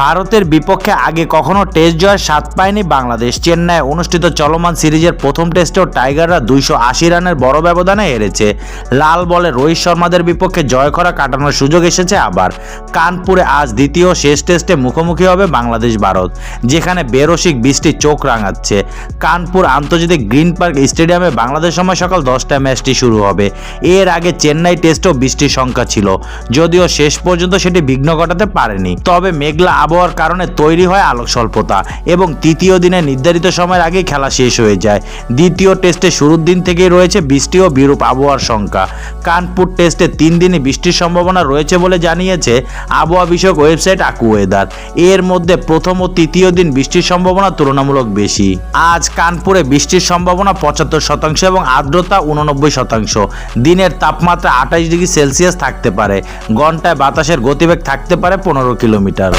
ভারতের বিপক্ষে আগে কখনো টেস্ট জয়ের স্বাদ পায়নি বাংলাদেশ। চেন্নাইয়ে অনুষ্ঠিত চলমান সিরিজের প্রথম টেস্টেও টাইগাররা দুইশো আশি রানের বড় ব্যবধানে হেরেছে। লাল বলে রোহিত শর্মাদের বিপক্ষে জয় করা কাটানোর সুযোগ এসেছে আবার। কানপুরে আজ দ্বিতীয় শেষ টেস্টে মুখোমুখি হবে বাংলাদেশ ভারত, যেখানে বেরসিক বৃষ্টি চোখ রাঙাচ্ছে। কানপুর আন্তর্জাতিক গ্রিন পার্ক স্টেডিয়ামে বাংলাদেশ সময় সকাল দশটায় ম্যাচটি শুরু হবে। এর আগে চেন্নাই টেস্টেও বৃষ্টির সংখ্যা ছিল, যদিও শেষ পর্যন্ত সেটি বিঘ্ন ঘটাতে পারেনি। তবে মেঘলা আবহাওয়ার কারণে তৈরি হয় আলোক স্বল্পতা এবং তৃতীয় দিনে নির্ধারিত সময়ের আগেই খেলা শেষ হয়ে যায়। দ্বিতীয় টেস্টে শুরুর দিন থেকেই রয়েছে বৃষ্টি ও বিরূপ আবহাওয়ার সংখ্যা। কানপুর টেস্টে তিন দিনে বৃষ্টির সম্ভাবনা রয়েছে বলে জানিয়েছে আবহাওয়া বিষয়ক ওয়েবসাইট আকু ওয়েদার এর মধ্যে প্রথম ও তৃতীয় দিন বৃষ্টির সম্ভাবনা তুলনামূলক বেশি। আজ কানপুরে বৃষ্টির সম্ভাবনা পঁচাত্তর শতাংশ এবং আর্দ্রতা উননব্বই শতাংশ। দিনের তাপমাত্রা আঠাশ ডিগ্রি সেলসিয়াস থাকতে পারে। ঘন্টায় বাতাসের গতিবেগ থাকতে পারে পনেরো কিলোমিটার।